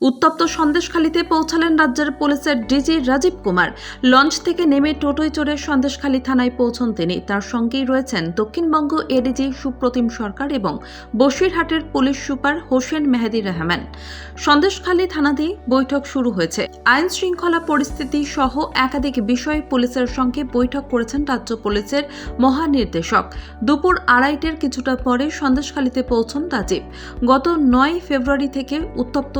উত্তপ্ত সন্দেশখালীতে পৌঁছালেন রাজ্যের পুলিশের ডিজি রাজীব কুমার। লঞ্চ থেকে নেমে টোটোয় চড়ে সন্দেশখালী থানায় পৌঁছন তিনি। তার সঙ্গেই রয়েছেন দক্ষিণবঙ্গ এডিজি সুপ্রতিম সরকার এবং বসিরহাটের পুলিশ সুপার হোসেন মেহেদি রহমান। সন্দেশখালী থানাতেই বৈঠক শুরু হয়েছে। আইন শৃঙ্খলা পরিস্থিতি সহ একাধিক বিষয়ে পুলিশের সঙ্গে বৈঠক করেছেন রাজ্য পুলিশের মহানির্দেশক। দুপুর আড়াইটের কিছুটা পরে সন্দেশখালীতে পৌঁছন রাজীব। গত নয় ফেব্রুয়ারি থেকে উত্তপ্ত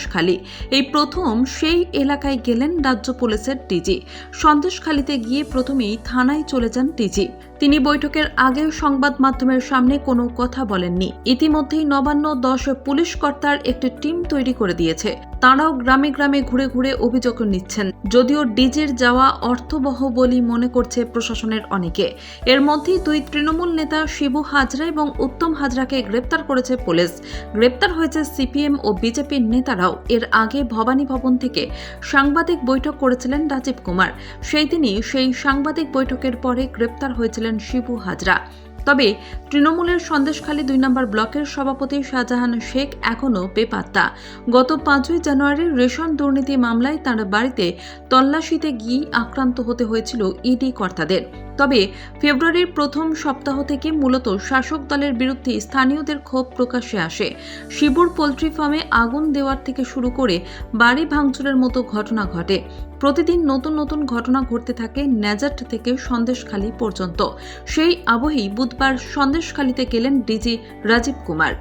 সন্দেশখালী। এই প্রথম সেই এলাকায় গেলেন রাজ্য পুলিশের ডিজি। সন্দেশখালীতে গিয়ে প্রথমেই থানায় চলে যান ডিজি। তিনি বৈঠকের আগেও সংবাদ মাধ্যমের সামনে কোনো কথা বলেননি। ইতিমধ্যেই নবান্ন দশ পুলিশ কর্তার একটি টিম তৈরি করে দিয়েছে। তাঁরাও গ্রামে গ্রামে ঘুরে ঘুরে অভিযোগ নিচ্ছেন। যদিও ডিজির যাওয়া অর্থবহ বলি মনে করছে প্রশাসনের অনেকে। এর মধ্যেই দুই তৃণমূল নেতা শিবু হাজরা এবং উত্তম হাজরাকে গ্রেপ্তার করেছে পুলিশ। গ্রেপ্তার হয়েছে সিপিএম ও বিজেপির নেতারাও। এর আগে ভবানী ভবন থেকে সাংবাদিক বৈঠক করেছিলেন রাজীব কুমার। সেই দিনই সেই সাংবাদিক বৈঠকের পরে গ্রেপ্তার হয়েছিলেন শিবু হাজরা। তবে তৃণমূলের সন্দেশখালী দুই নম্বর ব্লকের সভাপতি শাহজাহান শেখ এখনও বেপাত্তা। গত পাঁচই জানুয়ারি রেশন দুর্নীতি মামলায় তাঁর বাড়িতে তল্লাশিতে গিয়ে আক্রান্ত হতে হয়েছিল ইডি কর্তাদের। তবে ফেব্রুয়ারির প্রথম সপ্তাহ থেকে মূলত শাসক দলের বিরুদ্ধে স্থানীয়দের ক্ষোভ প্রকাশ্যে আসে। শিবুর পোলট্রি ফার্মে আগুন দেওয়ার থেকে শুরু করে বাড়ি ভাঙচুরের মতো ঘটনা ঘটে। প্রতিদিন নতুন নতুন ঘটনা ঘটতে থাকে ন্যাজাট থেকে সন্দেশখালী পর্যন্ত। সেই আবহেই বুধবার সন্দেশখালীতে গেলেন ডিজি রাজীব কুমার।